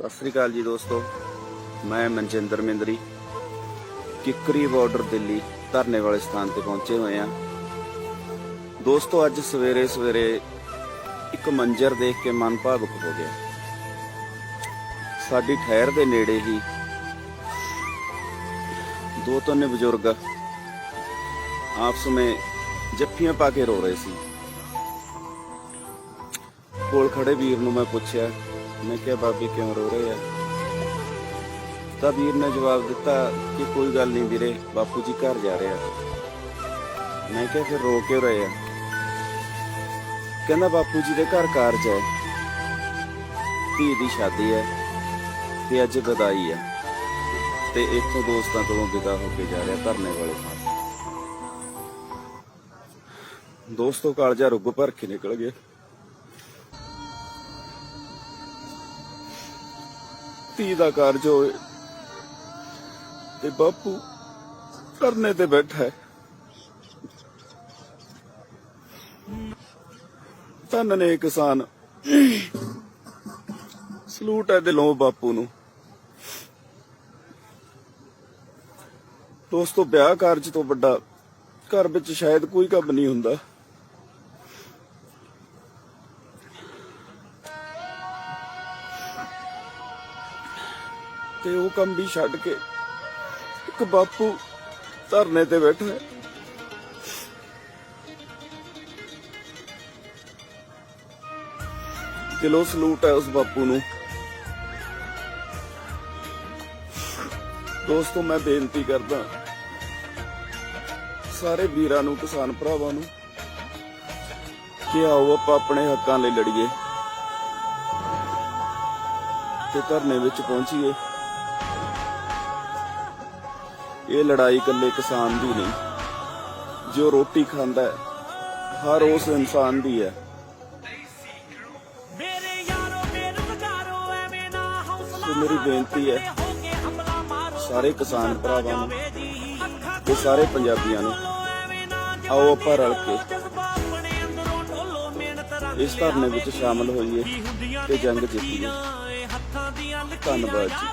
ਸਤਿ ਸ੍ਰੀ ਅਕਾਲ ਜੀ ਦੋਸਤੋ। ਮੈਂ ਮਨਜਿੰਦਰ ਮਿੰਦਰੀ। ਕਿਕਰੀ ਬਾਰਡਰ ਦਿੱਲੀ ਧਰਨੇ ਵਾਲੇ ਸਥਾਨ ਤੇ ਪਹੁੰਚੇ ਹੋਏ ਆ ਦੋਸਤੋ, ਅੱਜ ਸਵੇਰੇ ਸਵੇਰੇ ਇੱਕ ਮੰਜ਼ਰ ਦੇਖ ਕੇ ਮਨ ਭਾਵੁਕ ਹੋ ਗਿਆ। ਸਾਡੀ ਠਹਿਰ ਦੇ ਨੇੜੇ ਹੀ ਦੋ ਤਿੰਨ ਬਜ਼ੁਰਗ ਆਪਸ ਵਿੱਚ ਜੱਫੀਆਂ ਪਾ ਕੇ ਰੋ ਰਹੇ ਸੀ। ਕੋਲ ਖੜੇ ਵੀਰ ਨੂੰ ਮੈਂ ਪੁੱਛਿਆ ਮੈਂ ਕਿਹਾ, ਬਾਬੇ ਕਿਉਂ ਰੋ ਰਹੇ ਆ? ਤਾਂ ਵੀਰ ਨੇ ਜਵਾਬ ਦਿੱਤਾ ਕਿ ਕੋਈ ਗੱਲ ਨਹੀਂ ਵੀਰੇ, ਬਾਪੂ ਜੀ ਘਰ ਜਾ ਰਹੇ ਆ। ਮੈਂ ਕਿਹਾ, ਫਿਰ ਰੋ ਕਿਉਂ ਰਹੇ ਆ? ਕਹਿੰਦਾ, ਬਾਪੂ ਜੀ ਦੇ ਘਰ ਕਾਰਜ ਹੈ। ਧੀ ਦੀ ਸ਼ਾਦੀ ਹੈ ਤੇ ਅੱਜ ਵਧਾਈ ਹੈ ਤੇ ਇੱਥੋਂ ਦੋਸਤਾਂ ਕੋਲੋਂ ਵਿਦਾ ਹੋ ਕੇ ਜਾ ਰਿਹਾ ਧਰਨੇ ਵਾਲੇ ਥਾਂ ਦੋਸਤੋ, ਕਾਲਜਾ ਰੁੱਗ ਭਰ ਕੇ ਨਿਕਲ ਗਿਆ। ਧੀ ਦਾ ਕਾਰਜ ਹੋਏ ਤੇ ਬਾਪੂ ਧਰਨੇ ਤੇ ਬੈਠਾ ਹੈ। ਧੰਨ ਨੇ ਕਿਸਾਨ। ਸਲੂਟ ਹੈ ਦਿਲੋਂ ਬਾਪੂ ਨੂੰ। ਦੋਸਤੋ, ਵਿਆਹ ਕਾਰਜ ਤੋਂ ਵੱਡਾ ਘਰ ਵਿੱਚ ਸ਼ਾਇਦ ਕੋਈ ਕੰਮ ਨਹੀਂ ਹੁੰਦਾ। ਤੇ ਉਹ ਕੰਮ ਵੀ ਛੱਡ ਕੇ ਇੱਕ ਬਾਪੂ ਧਰਨੇ ਤੇ ਬੈਠਾ ਹੈ। ਦਿਲੋਂ ਸਲੂਟ ਹੈ ਉਸ ਬਾਪੂ ਨੂੰ। ਦੋਸਤੋ, ਮੈਂ ਬੇਨਤੀ ਕਰਦਾ ਸਾਰੇ ਵੀਰਾਂ ਨੂੰ, ਕਿਸਾਨ ਭਰਾਵਾਂ ਨੂੰ, ਕਿ ਆਓ ਆਪਾਂ ਆਪਣੇ ਹੱਕਾਂ ਲਈ ਲੜੀਏ ਤੇ ਧਰਨੇ ਵਿੱਚ ਪਹੁੰਚੀਏ। ਇਹ ਲੜਾਈ ਇਕੱਲੇ ਕਿਸਾਨ ਦੀ ਨਹੀਂ ਜੋ ਰੋਟੀ ਖਾਂਦਾ ਹੈ ਹਰ ਉਸ ਇਨਸਾਨ ਦੀ ਹੈ। ਸੋ ਮੇਰੀ ਬੇਨਤੀ ਹੈ ਸਾਰੇ ਕਿਸਾਨ ਭਰਾਵਾਂ ਨੂੰ ਤੇ ਸਾਰੇ ਪੰਜਾਬੀਆਂ ਨੂੰ ਆਓ ਆਪਾਂ ਰਲ ਕੇ ਇਸ ਧਰਨੇ ਵਿੱਚ ਸ਼ਾਮਲ ਹੋਈਏ ਤੇ ਜੰਗ ਜਿੱਤੀਏ। ਧੰਨਵਾਦ ਜੀ।